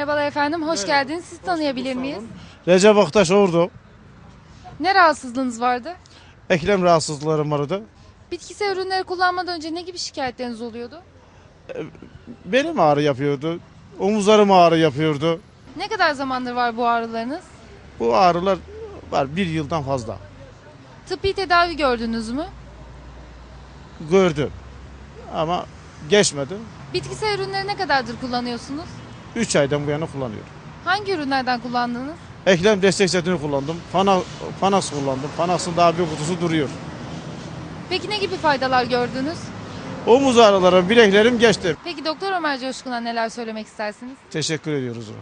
efendim, hoş geldiniz. Sizi tanıyabilir miyiz? Recep Aktaş Ordu. Ne rahatsızlığınız vardı? Eklem rahatsızlıklarım vardı. Bitkisel ürünleri kullanmadan önce ne gibi şikayetleriniz oluyordu? Belim ağrı yapıyordu. Omuzlarım ağrı yapıyordu. Ne kadar zamandır var bu ağrılarınız? Bu ağrılar var bir yıldan fazla. Tıbbi tedavi gördünüz mü? Gördüm. Ama geçmedi. Bitkisel ürünleri ne kadardır kullanıyorsunuz? 3 aydan bu yana kullanıyorum. Hangi ürünlerden kullandınız? Eklem destek setini kullandım. Fana, Fanax kullandım. Fanax'ın daha bir kutusu duruyor. Peki ne gibi faydalar gördünüz? Omuz ağrıları, bileklerim geçti. Peki Doktor Ömer Coşkun'a neler söylemek istersiniz? Teşekkür ediyoruz ona.